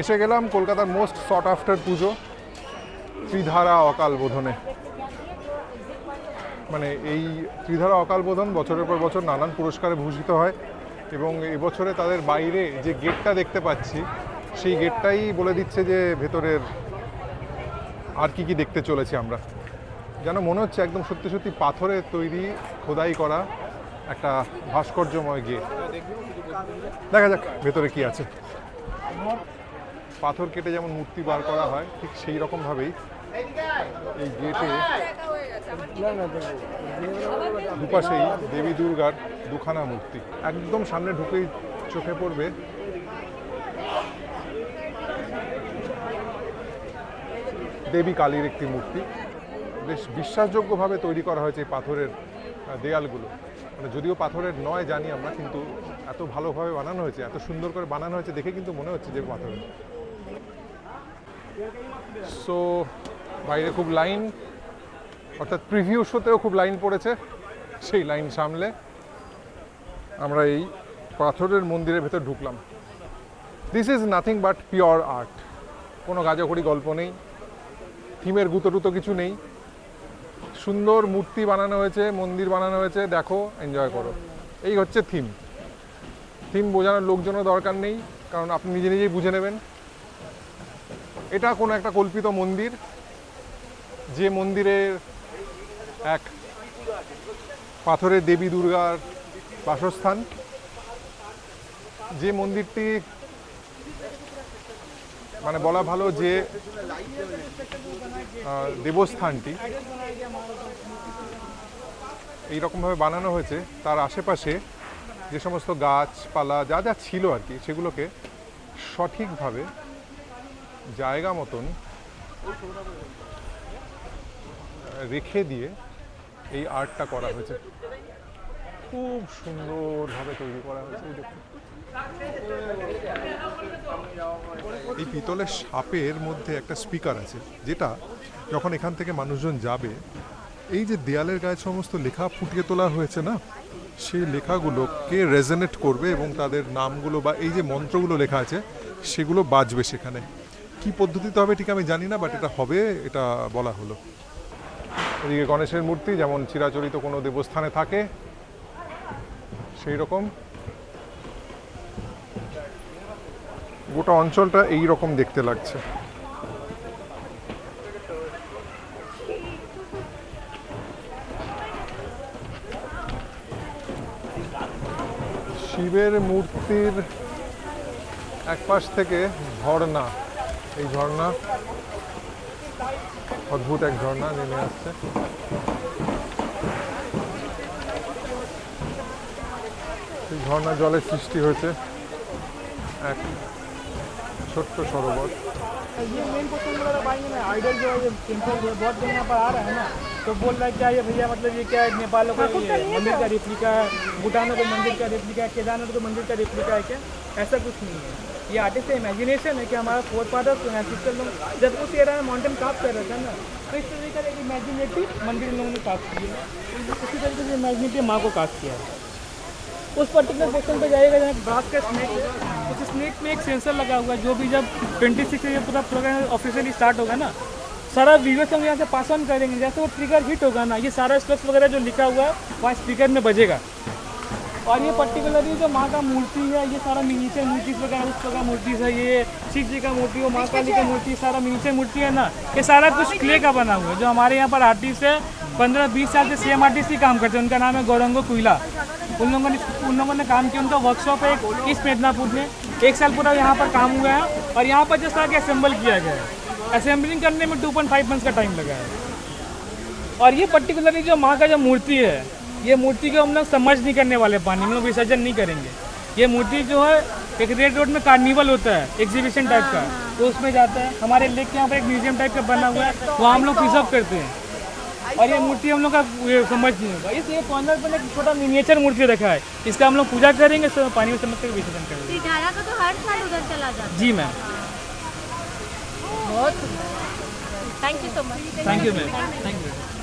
এসে গেলাম কলকাতার মোস্ট শর্ট আফটার পুজো, ত্রিধারা অকাল বোধনে। মানে এই ত্রিধারা অকাল বোধন বছরের পর বছর নানান পুরস্কারে ভূষিত হয় এবং এবছরে তাদের বাইরে যে গেটটা দেখতে পাচ্ছি, সেই গেটটাই বলে দিচ্ছে যে ভেতরের আর কি কি দেখতে চলেছি আমরা। যেন মনে হচ্ছে একদম সত্যি সত্যি পাথরের তৈরি, খোদাই করা একটা ভাস্কর্যময় গেট। দেখা যাক ভেতরে কি আছে। পাথর কেটে যেমন মূর্তি বার করা হয়, ঠিক সেই রকমভাবেই এই গেটে দুপাশেই দেবী দুর্গার দুখানা মূর্তি। একদম সামনে ঢুকেই চোখে পড়বে। দেবী কালীর একটি মূর্তি। বেশ বিশ্বাসযোগ্যভাবে তৈরি করা হয়েছে এই পাথরের দেয়ালগুলো। মানে যদিও পাথরের নয় জানি আমরা, কিন্তু এত ভালোভাবে বানানো হয়েছে, এত সুন্দর করে বানানো হয়েছে দেখে কিন্তু মনে হচ্ছে যে পাথরের। সো বাইরে খুব লাইন, অর্থাৎ প্রিভিউ শোতেও খুব লাইন পড়েছে, সেই লাইন সামলে আমরা এই পাথরের মন্দিরের ভেতর ঢুকলাম। This is nothing but pure art কোনো গাজাখড়ি গল্প নেই, থিমের গুতো টুতো কিছু নেই। সুন্দর মূর্তি বানানো হয়েছে, মন্দির বানানো হয়েছে, দেখো এনজয় করো। এই হচ্ছে থিম থিম বোঝানোর লোকজনও দরকার নেই, কারণ আপনি নিজে নিজেই বুঝে নেবেন। এটা কোনো একটা কল্পিত মন্দির, যে মন্দিরের এক পাথরের দেবী দুর্গার বাসস্থান। যে মন্দিরটি মানে বলা ভালো যে দেবস্থানটি এইরকমভাবে বানানো হয়েছে। তার আশেপাশে যে সমস্ত গাছপালা, যা যা ছিল আর কি, সেগুলোকে সঠিকভাবে জায়গা মতন রেখে দিয়ে এই আর্টটা করা হয়েছে। খুব সুন্দরভাবে তৈরি করা হয়েছে দেখুন। এই পিতলের সাপের মধ্যে একটা স্পিকার আছে, যেটা যখন এখান থেকে মানুষজন যাবে, এই যে দেয়ালের গায়ে সমস্ত লেখা ফুটিয়ে তোলা হয়েছে না, সেই লেখাগুলোকে রেজনেট করবে এবং তাদের নামগুলো বা এই যে মন্ত্রগুলো লেখা আছে, সেগুলো বাজবে সেখানে। কি পদ্ধতিতে হবে ঠিক আমি জানি না বাট এটা হবে, এটা বলা হলো। এদিকে গণেশের মূর্তি, যেমন চিরাচরিত কোনো দেবস্থানে থাকে, সেই রকম। গোটা অঞ্চলটা এই রকম দেখতে লাগছে। শিবের মূর্তির এক পাশ থেকে ঝর্ণা। এই ঝর্ণা অদ্ভুত এক ঝর্ণা নেমে আসছে এই ঝর্ণা জলের সৃষ্টি হয়েছে এক ছোট্ট সরোবর ये मेन क्वेश्चन मेरा भाई ने आइडल जो है ये टेम्पल जो है बहुत दिन यहाँ पर आ रहा है ना तो बोल रहा है क्या ये भैया मतलब ये क्या है नेपालों का ये मंदिर का रेप्लिका है भूटानों के मंदिर का रेप्लिका है केदारनाथ के मंदिर का रेप्लिका है क्या ऐसा कुछ नहीं है ये आर्टिस्ट का इमेजिनेशन है कि हमारा फोर फादर्स जो है सिस्टर लोग, जब उस एरा में माउंटेन काफ कर रहे थे ना तो इस तरीके का एक इमेजिनेटिव मंदिर लोगों ने काफ किया उसी तरीके से इमेजिनेटिव माँ को काफ किया है। उस पर्टिकुलर पोर्शन पे जाइएगा, जहाँ ग्रास का स्नेक उस स्नेक में एक सेंसर लगा हुआ है, जो भी जब ट्वेंटी सिक्स ये पूरा प्रोग्राम ऑफिशियली स्टार्ट होगा ना, सारा व्यूअर्स हम यहाँ से पास ऑन करेंगे। जैसे वो ट्रिगर हिट होगा ना, ये सारा स्ट्रक्स वगैरह जो लिखा हुआ है वहाँ स्पीकर में बजेगा। और ये पर्टिकुलरली जो माँ का मूर्ति है ये सारा मिनीचर मूर्ति वगैरह उस प्रकार मूर्ति है ये। शिव जी का मूर्ति वो माँ काली का मूर्ति सारा मिनीचर मूर्ति है ना। ये सारा कुछ क्ले का बना हुआ है जो हमारे यहाँ पर आर्टिस्ट है पंद्रह बीस साल से सेम आर्टिस्ट ही काम करते हैं। उनका नाम है गौरंगो कुइला। उन लोगों ने उन लोगों ने काम किया उनका वर्कशॉप है एक इस मेदनापुर में। एक साल पूरा यहाँ पर काम हुआ है और यहाँ पर जस्ट आके असेंबल किया गया है। असेंबलिंग करने में टू पॉइंट फाइव मंथ्स का टाइम लगा है। और ये पर्टिकुलरली जो माँ का जो मूर्ति है ये मूर्ति को हम लोग समझ नहीं करने वाले पानी में हम लोग विसर्जन नहीं करेंगे। ये मूर्ति जो है एक रेड रोड में कार्निवल होता है एग्जीबिशन टाइप का। तो उसमें जाता है। हमारे लेक के यहाँ पर एक म्यूज़ियम टाइप का बना हुआ है वहाँ हम लोग प्रिजर्व करते हैं। और ये मूर्ति हम लोग का समझ नहीं होगा। इसलिए कॉर्नर पर एक छोटा मिनिएचर मूर्ति रखा है इसका हम लोग पूजा करेंगे इसको पानी में समझ कर विसर्जन करेंगे। का तो हर साल उधर चला जाता जी मैम बहुत thank you so much thank you ma'am thank you